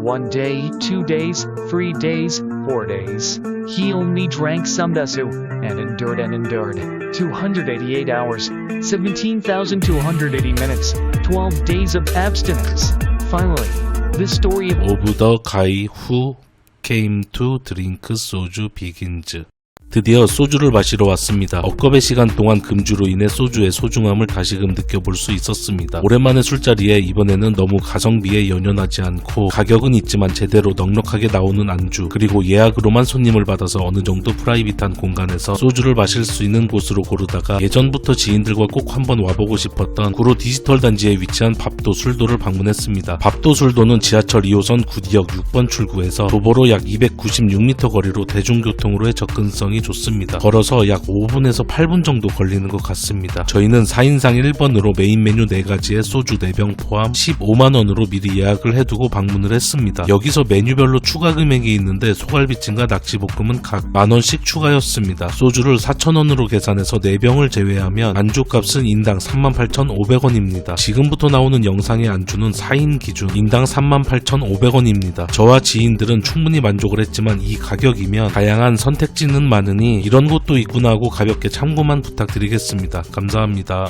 one day, two days, three days, four days. He only drank some dasu, and endured and endured. 288 hours, 17,280 minutes, 12 days of abstinence. Finally, the story of Obuda Kai Hu came to drink soju begins. 드디어 소주를 마시러 왔습니다. 억겁의 시간 동안 금주로 인해 소주의 소중함을 다시금 느껴볼 수 있었습니다. 오랜만에 술자리에 이번에는 너무 가성비에 연연하지 않고 가격은 있지만 제대로 넉넉하게 나오는 안주 그리고 예약으로만 손님을 받아서 어느 정도 프라이빗한 공간에서 소주를 마실 수 있는 곳으로 고르다가 예전부터 지인들과 꼭 한번 와보고 싶었던 구로 디지털 단지에 위치한 밥도 술도를 방문했습니다. 밥도 술도는 지하철 2호선 구디역 6번 출구에서 도보로 약 296m 거리로 대중교통으로의 접근성이 좋습니다. 걸어서 약 5분에서 8분 정도 걸리는 것 같습니다. 저희는 4인상 1번으로 메인 메뉴 4가지에 소주 4병 포함 15만원으로 미리 예약을 해두고 방문을 했습니다. 여기서 메뉴별로 추가 금액이 있는데 소갈비찜과 낙지볶음은 각 만원씩 추가였습니다. 소주를 4천원으로 계산해서 4병을 제외하면 안주값은 인당 38,500원입니다. 지금부터 나오는 영상의 안주는 4인 기준 인당 38,500원입니다. 저와 지인들은 충분히 만족을 했지만 이 가격이면 다양한 선택지는 많 으니 이런 곳도 있구나 하고 가볍게 참고만 부탁드리겠습니다. 감사합니다.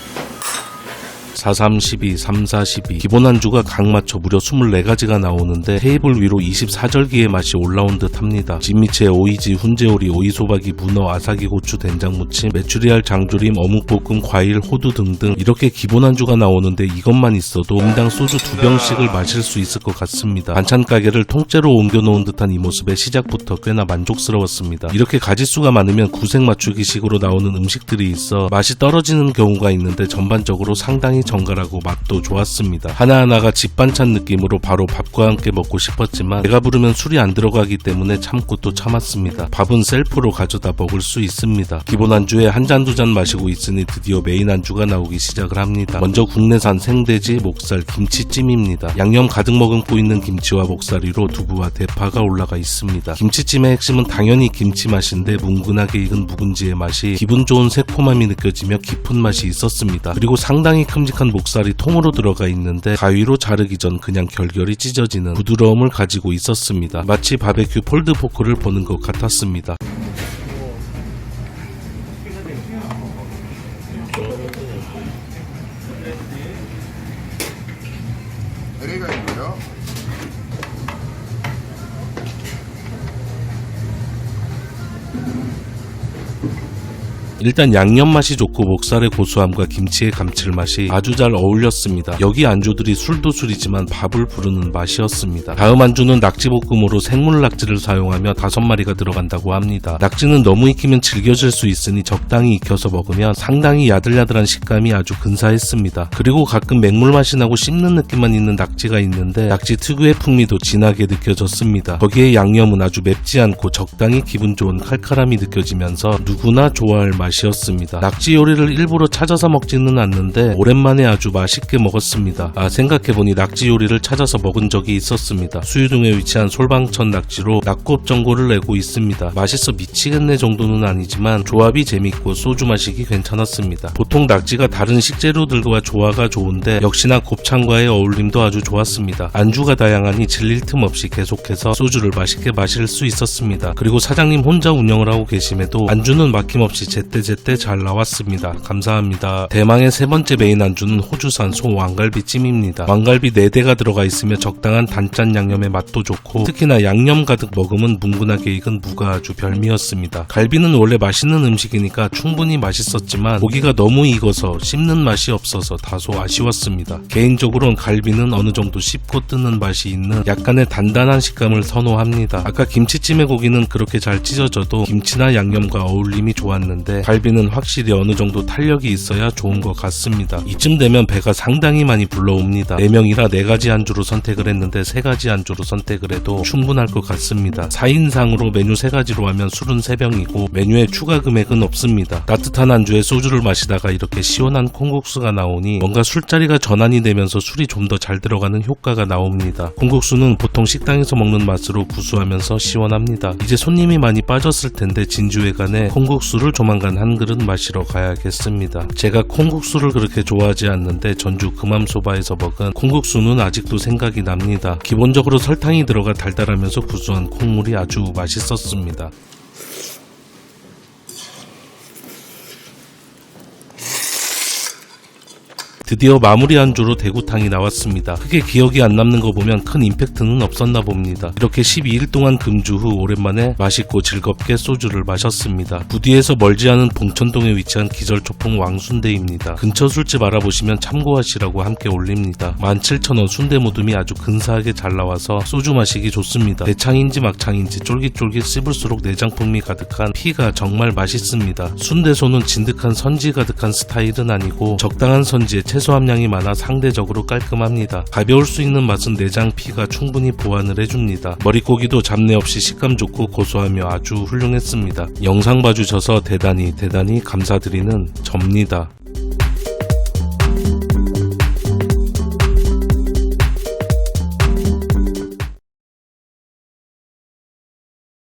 4312, 3412 기본 안주가 각 맞춰 무려 24가지가 나오는데 테이블 위로 24절기의 맛이 올라온 듯 합니다. 진미채, 오이지, 훈제오리, 오이소박이, 문어, 아사기 고추, 된장무침, 메추리알, 장조림, 어묵볶음, 과일, 호두 등등 이렇게 기본 안주가 나오는데 이것만 있어도 인당 소주 두 병씩을 마실 수 있을 것 같습니다. 반찬 가게를 통째로 옮겨놓은 듯한 이 모습에 시작부터 꽤나 만족스러웠습니다. 이렇게 가지수가 많으면 구색 맞추기식으로 나오는 음식들이 있어 맛이 떨어지는 경우가 있는데 전반적으로 상당히 정갈하고 맛도 좋았습니다. 하나하나가 집 반찬 느낌으로 바로 밥과 함께 먹고 싶었지만 배가 부르면 술이 안 들어가기 때문에 참고 또 참았습니다. 밥은 셀프로 가져다 먹을 수 있습니다. 기본 안주에 한 잔두잔 마시고 있으니 드디어 메인 안주가 나오기 시작을 합니다. 먼저 국내산 생돼지, 목살, 김치찜입니다. 양념 가득 머금고 있는 김치와 목살이로 두부와 대파가 올라가 있습니다. 김치찜의 핵심은 당연히 김치 맛인데 뭉근하게 익은 묵은지의 맛이 기분 좋은 새콤함이 느껴지며 깊은 맛이 있었습니다. 그리고 상당히 큼직 한 목살이 통으로 들어가 있는데 가위로 자르기 전 그냥 결결이 찢어지는 부드러움을 가지고 있었습니다. 마치 바베큐 폴드 포크를 보는 것 같았습니다. 있고요. 일단 양념 맛이 좋고 목살의 고소함과 김치의 감칠맛이 아주 잘 어울렸습니다. 여기 안주들이 술도 술이지만 밥을 부르는 맛이었습니다. 다음 안주는 낙지볶음으로 생물 낙지를 사용하며 다섯 마리가 들어간다고 합니다. 낙지는 너무 익히면 질겨질 수 있으니 적당히 익혀서 먹으면 상당히 야들야들한 식감이 아주 근사했습니다. 그리고 가끔 맹물 맛이 나고 씹는 느낌만 있는 낙지가 있는데 낙지 특유의 풍미도 진하게 느껴졌습니다. 거기에 양념은 아주 맵지 않고 적당히 기분 좋은 칼칼함이 느껴지면서 누구나 좋아할 맛 이었습니다. 낙지 요리를 일부러 찾아서 먹지는 않는데 오랜만에 아주 맛있게 먹었습니다. 아 생각해보니 낙지 요리를 찾아서 먹은 적이 있었습니다. 수유동에 위치한 솔방천 낙지로 낙곱 전골을 내고 있습니다. 맛있어 미치겠네 정도는 아니지만 조합이 재밌고 소주 마시기 괜찮았습니다. 보통 낙지가 다른 식재료들과 조화가 좋은데 역시나 곱창과의 어울림도 아주 좋았습니다. 안주가 다양하니 질릴 틈 없이 계속해서 소주를 맛있게 마실 수 있었습니다. 그리고 사장님 혼자 운영을 하고 계심에도 안주는 막힘없이 제때 제때 잘 나왔습니다. 감사합니다. 대망의 세 번째 메인 안주는 호주산 소 왕갈비 찜입니다. 왕갈비 4대가 들어가 있으며 적당한 단짠 양념의 맛도 좋고 특히나 양념 가득 먹으면 뭉근하게 익은 무가 아주 별미였습니다. 갈비는 원래 맛있는 음식이니까 충분히 맛있었지만 고기가 너무 익어서 씹는 맛이 없어서 다소 아쉬웠습니다. 개인적으로는 갈비는 어느 정도 씹고 뜯는 맛이 있는 약간의 단단한 식감을 선호합니다. 아까 김치찜의 고기는 그렇게 잘 찢어져도 김치나 양념과 어울림이 좋았는데 갈비는 확실히 어느 정도 탄력이 있어야 좋은 것 같습니다. 이쯤 되면 배가 상당히 많이 불러옵니다. 4명이라 4가지 안주로 선택을 했는데 3가지 안주로 선택을 해도 충분할 것 같습니다. 4인상으로 메뉴 3가지로 하면 술은 3병이고 메뉴에 추가 금액은 없습니다. 따뜻한 안주에 소주를 마시다가 이렇게 시원한 콩국수가 나오니 뭔가 술자리가 전환이 되면서 술이 좀 더 잘 들어가는 효과가 나옵니다. 콩국수는 보통 식당에서 먹는 맛으로 구수하면서 시원합니다. 이제 손님이 많이 빠졌을 텐데 진주회관에 콩국수를 조만간 한 그릇 마시러 가야겠습니다. 제가 콩국수를 그렇게 좋아하지 않는데 전주 금암소바에서 먹은 콩국수는 아직도 생각이 납니다. 기본적으로 설탕이 들어가 달달하면서 구수한 콩물이 아주 맛있었습니다. 드디어 마무리 안주로 대구탕이 나왔습니다. 크게 기억이 안 남는 거 보면 큰 임팩트는 없었나 봅니다. 이렇게 12일 동안 금주 후 오랜만에 맛있고 즐겁게 소주를 마셨습니다. 부디에서 멀지 않은 봉천동에 위치한 기절초풍 왕순대입니다. 근처 술집 알아보시면 참고하시라고 함께 올립니다. 17,000원 순대 모듬이 아주 근사하게 잘 나와서 소주 마시기 좋습니다. 대창인지 막창인지 쫄깃쫄깃 씹을수록 내장 풍미 가득한 피가 정말 맛있습니다. 순대소는 진득한 선지 가득한 스타일은 아니고 적당한 선지에 채소 함량이 많아 상대적으로 깔끔합니다. 가벼울 수 있는 맛은 내장 피가 충분히 보완을 해줍니다. 머릿고기도 잡내 없이 식감 좋고 고소하며 아주 훌륭했습니다. 영상 봐주셔서 대단히 대단히 감사드리는 접니다.